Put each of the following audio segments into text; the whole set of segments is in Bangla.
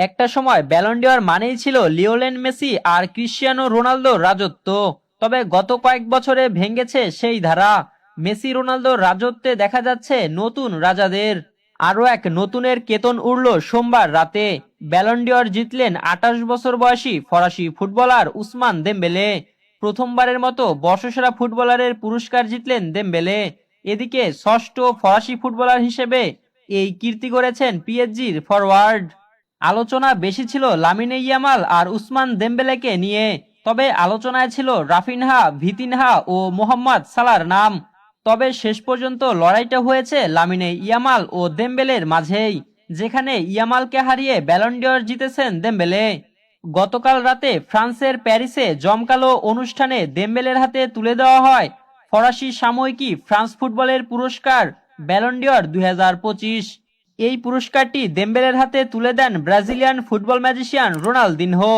একটা সময় ব্যালন্ডিয়ার মানেই ছিল লিওলেন মেসি আর ক্রিশ্চিয়ানো রোনালদোর রাজত্ব। তবে গত কয়েক বছরে ভেঙেছে সেই ধারা। মেসি রোনালদোর রাজত্বে দেখা যাচ্ছে নতুন রাজাদের। আরও এক নতুনের কেতন উড়ল সোমবার রাতে। ব্যালন্ডিয়র জিতলেন আঠাশ বছর বয়সী ফরাসি ফুটবলার উসমান দেম্বেলে। প্রথমবারের মতো বর্ষসেরা ফুটবলারের পুরস্কার জিতলেন দেম্বেলে। এদিকে ষষ্ঠ ফরাসি ফুটবলার হিসেবে এই কীর্তি করেছেন পিএসজির ফরওয়ার্ড আলোচনা বেশি ছিল লামিনে ইয়ামাল আর উসমান দেম্বেলেকে নিয়ে, তবে আলোচনায় ছিল রাফিনহা, ভিতিনহা ও মোহাম্মদ সালার নাম। তবে শেষ পর্যন্ত লড়াইটা হয়েছে লামিনে ইয়ামাল ও দেম্বেলের মাঝেই, যেখানে ইয়ামালকে হারিয়ে ব্যালন্ডিয়র জিতেছেন দেম্বেলে। গতকাল রাতে ফ্রান্সের প্যারিসে জমকালো অনুষ্ঠানে দেম্বেলের হাতে তুলে দেওয়া হয় ফরাসি সাময়িকী ফ্রান্স ফুটবলের পুরস্কার ব্যালন্ডিয়র দুই এই পুরস্কারটি দেম্বেলের হাতে তুলে দেন ব্রাজিলিয়ান ফুটবল ম্যাজিশিয়ান রোনালদিনহো।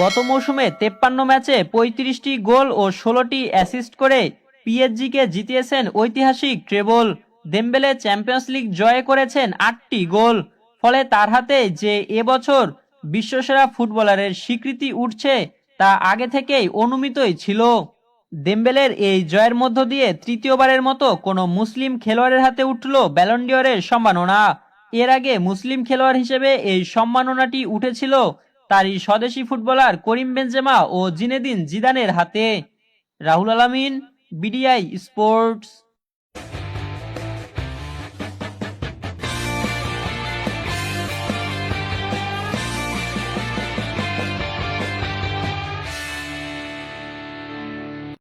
গত মৌসুমে তেপ্পান্ন ম্যাচে পঁয়ত্রিশটি গোল ও ষোলোটি অ্যাসিস্ট করে পিএসজিকে জিতিয়েছেন ঐতিহাসিক ট্রেবল। দেম্বেলে চ্যাম্পিয়ন্স লিগ জয় করেছেন আটটি গোল, ফলে তার হাতে যে এবছর বিশ্বসেরা ফুটবলারের স্বীকৃতি উঠছে তা আগে থেকেই অনুমিতই ছিল। দেম্বেলের এই জয়ের মধ্য দিয়ে তৃতীয়বারের মতো কোনো মুসলিম খেলোয়াড়ের হাতে উঠল ব্যালন্ডিয়রের সম্মাননা। এর আগে মুসলিম খেলোয়াড় হিসেবে এই সম্মাননাটি উঠেছিল তারই স্বদেশি ফুটবলার করিম বেঞ্জেমা ও জিনেদিন জিদানের হাতে। রাহুল আলামিন, বিডিআই স্পোর্টস।